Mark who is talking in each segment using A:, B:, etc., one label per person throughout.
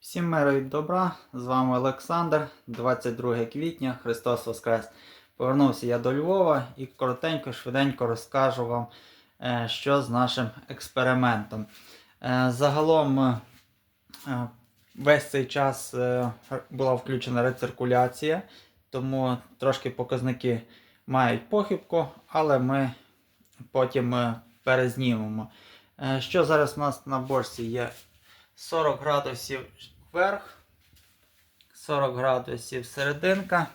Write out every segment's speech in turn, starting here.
A: Всім миру і добра, з вами Олександр, 22 квітня, Христос Воскрес. Повернувся я до Львова і коротенько, швиденько розкажу вам, е, що з нашим експериментом. Е, Загалом е, весь цей час була включена рециркуляція, тому трошки показники мають похибку, але ми потім перезнімемо. Що зараз у нас на борці є 40 градусів вверх, 40 градусів серединка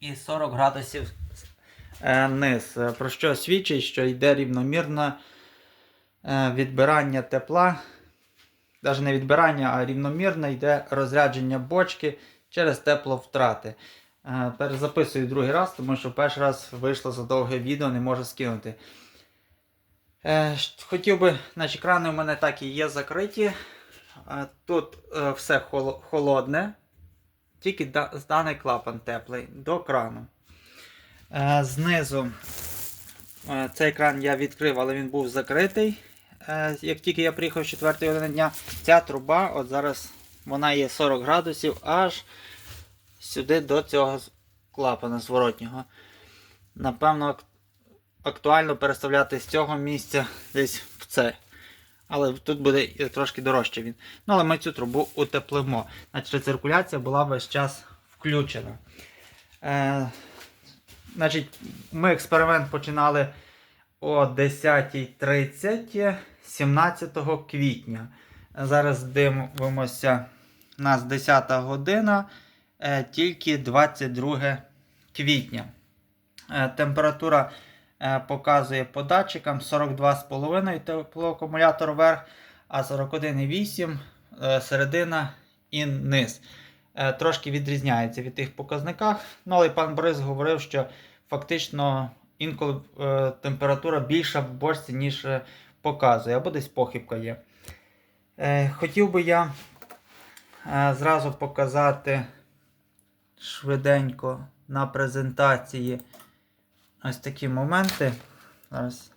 A: і 40 градусів е, низ. Е, Про що свідчить, що йде рівномірне е, відбирання тепла. Навіть не відбирання, а рівномірно йде розрядження бочки через тепловтрати. Перезаписую другий раз, тому що перший раз вийшло за довге відео, не можу скинути. Хотів би, значить, крани у мене так і є закриті. Тут е, все холодне, тільки да- даний клапан теплий до крану. Е, Знизу е, цей кран я відкрив, але він був закритий. Як тільки я приїхав з 4 години дня, ця труба, от зараз вона є 40 градусів аж сюди до цього клапана зворотнього. Напевно, актуально переставляти з цього місця десь в це. Але тут буде трошки дорожче він. Ну, але ми цю трубу утеплимо. Значить, рециркуляція була весь час включена. Е, значить, ми експеримент починали о 10.30 17 квітня. Зараз дивимося, у нас 10 година, е, тільки 22 квітня. Е, температура е, показує по датчикам 42,5 теплоакумулятор вверх, а 41,8 е, середина і низ. Е, Трошки відрізняється від тих показниках. Ну, але пан Борис говорив, що фактично інколи е, температура більша в бочці, ніж е, показує, або десь похибка є. Е, Хотів би я е, зразу показати швиденько на презентації ось такі моменти. Зараз.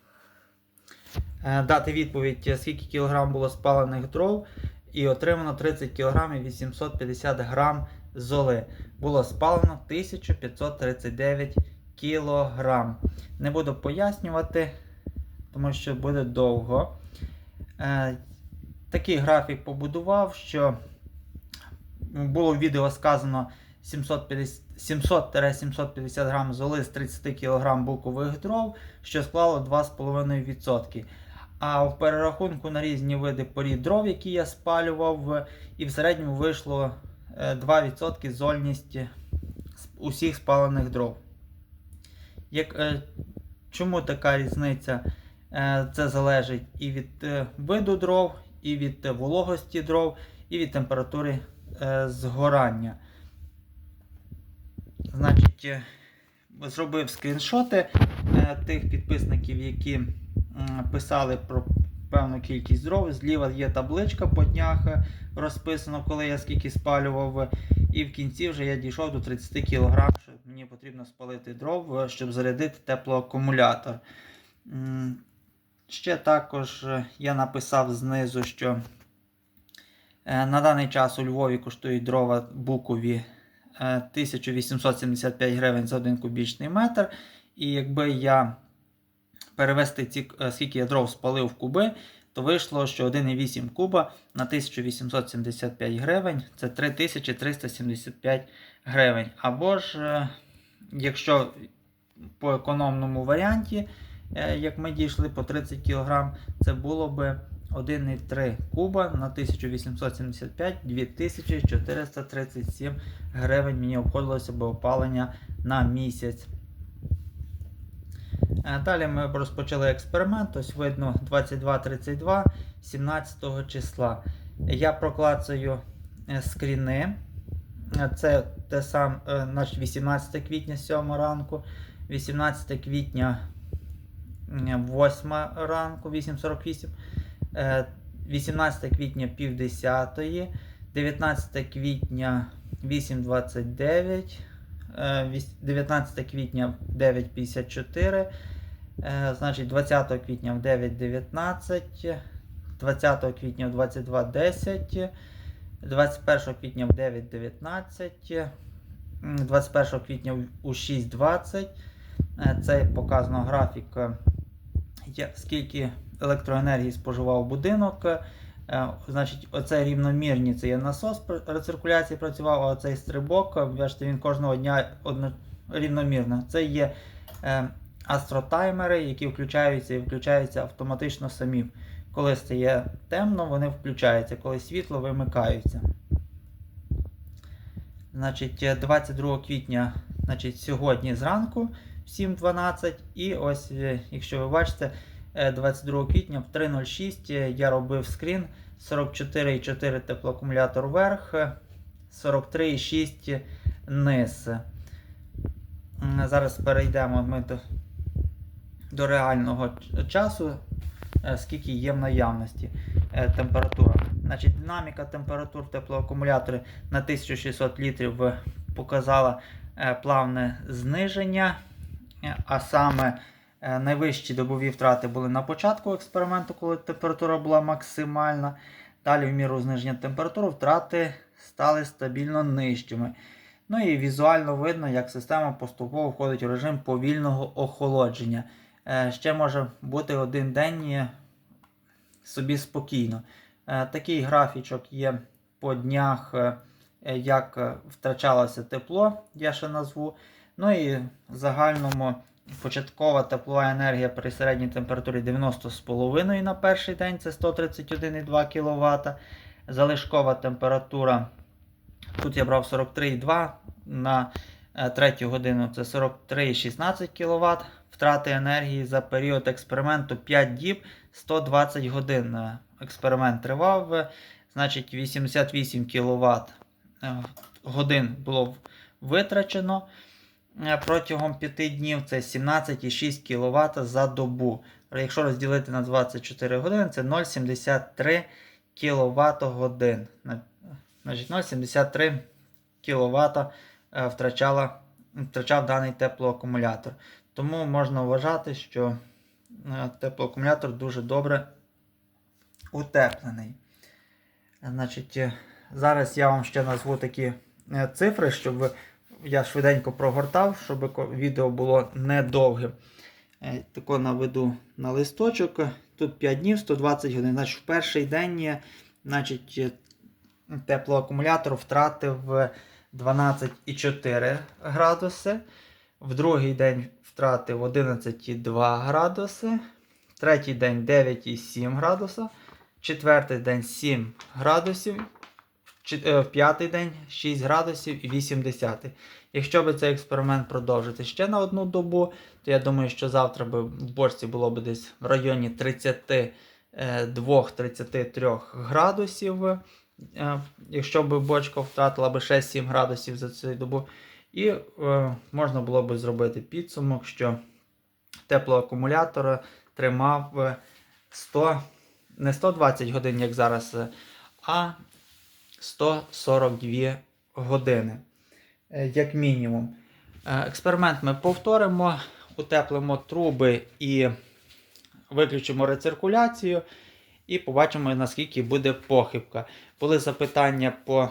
A: Е, Дати відповідь, е, скільки кілограм було спалених дров, і отримано 30 кг і 850 грам золи. Було спалено 1539 кг. Не буду пояснювати, тому що буде довго. Е, Такий графік побудував, що було в відео сказано 750 700-750 грам золи з 30 кг букових дров, що склало 2,5%. А в перерахунку на різні види порід дров, які я спалював, і в середньому вийшло е, 2% зольність с- усіх спалених дров. Як, е, чому така різниця? Е, Це залежить і від е, виду дров, і від е, вологості дров, і від температури е, згорання. Значить, е, зробив скріншоти е, тих підписників, які писали про певну кількість дров. Зліва є табличка по днях е, розписано, коли я скільки спалював. І в кінці вже я дійшов до 30 кг, що мені потрібно спалити дров, щоб зарядити теплоакумулятор. Ще також я написав знизу, що на даний час у Львові коштують дрова букові 1875 гривень за один кубічний метр. І якби я перевести ці, е, скільки я дров спалив в куби, то вийшло, що 1,8 куба на 1875 гривень це 3375 гривень. Або ж, е, якщо по економному варіанті, е, як ми дійшли по 30 кг, це було би 1,3 куба на 1875 2437 гривень мені обходилося б опалення на місяць. Е, Далі ми розпочали експеримент. Ось видно 22.32 17 числа. Я проклацаю е, скріни. Е, Це те саме, значить 18 квітня 7 ранку, 18 квітня 8 ранку, 8.48, е, 18 квітня пів 10, 19 квітня 8.29, е, 19 квітня в 9.54, е, значить 20 квітня в 9.19, 20 квітня в 22.10, 21 квітня в 9.19, 21 квітня у 6.20. Е, Це показано графік, е, скільки електроенергії споживав будинок. Е, Значить, оце рівномірні, це є насос рециркуляції працював, а оцей стрибок, е, бачите, він кожного дня одно, рівномірно. Це є е, астротаймери, які включаються і виключаються автоматично самі. Коли стає темно, вони включаються, коли світло вимикаються. Значить, е, 22 квітня, значить, сьогодні зранку в 7.12. І ось, е, якщо ви бачите, е, 22 квітня в 3.06 е, я робив скрін 44,4 теплоакумулятор вверх, е, 43,6 низ. Зараз перейдемо ми до, до реального часу, е, скільки є в наявності е, температура. Значить, динаміка температур в теплоакумуляторі на 1600 літрів е, показала е, плавне зниження, е, а саме е, найвищі добові втрати були на початку експерименту, коли температура була максимальна. Далі, в міру зниження температури, втрати стали стабільно нижчими. Ну і візуально видно, як система поступово входить у режим повільного охолодження. Е, Ще може бути один день е, собі спокійно. Е, Такий графічок є по днях, е, е, як е, втрачалося тепло, я ще назву. Ну і в загальному початкова теплова енергія при середній температурі 90,5 на перший день це 131,2 кВт. Залишкова температура. Тут я брав 43,2 на е, третю годину це 43,16 кВт. Втрати енергії за період експерименту 5 діб 120 годин. Е, Експеримент тривав, е, значить 88 кВт годин було витрачено е, протягом 5 днів. Це 17,6 кВт за добу. Якщо розділити на 24 години, це 0,73 кВт годин. Значить, 0,73 кВт е, втрачала, втрачав даний теплоакумулятор. Тому можна вважати, що е, теплоакумулятор дуже добре утеплений. Значить, е, зараз я вам ще назву такі е, цифри, щоб ви- я швиденько прогортав, щоб відео було недовгим. Е, Тако наведу на листочок. Тут 5 днів, 120 годин. Значить, в перший день е, значить, е, теплоакумулятор втратив е, 12,4 градуси. В другий день втратив 11,2 градуси. Третій день 9,7 градуса. Четвертий день 7 градусів. Е, В п'ятий день 6 градусів і 8 десятих. Якщо би цей експеримент продовжити ще на одну добу, то я думаю, що завтра би в бочці було б десь в районі 32-33 градусів. Е, Якщо б бочка втратила б ще 7 градусів за цю добу. І е, можна було б зробити підсумок, що теплоакумулятор тримав е, 100, не 120 годин, як зараз, е, а 142 години, е, як мінімум. Е, Експеримент ми повторимо, утеплимо труби і виключимо рециркуляцію. І побачимо, наскільки буде похибка. Були запитання по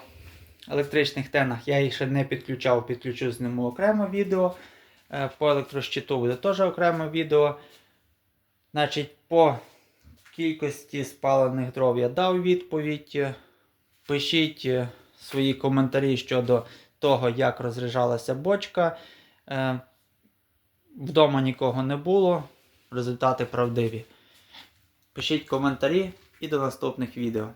A: електричних тенах, я їх ще не підключав, підключу з ними окремо відео. Е, По електрощиту буде теж окреме відео. Значить, по кількості спалених дров я дав відповідь. Пишіть е, свої коментарі щодо того, як розряджалася бочка. Е, Вдома нікого не було. Результати правдиві. Пишіть коментарі і до наступних відео.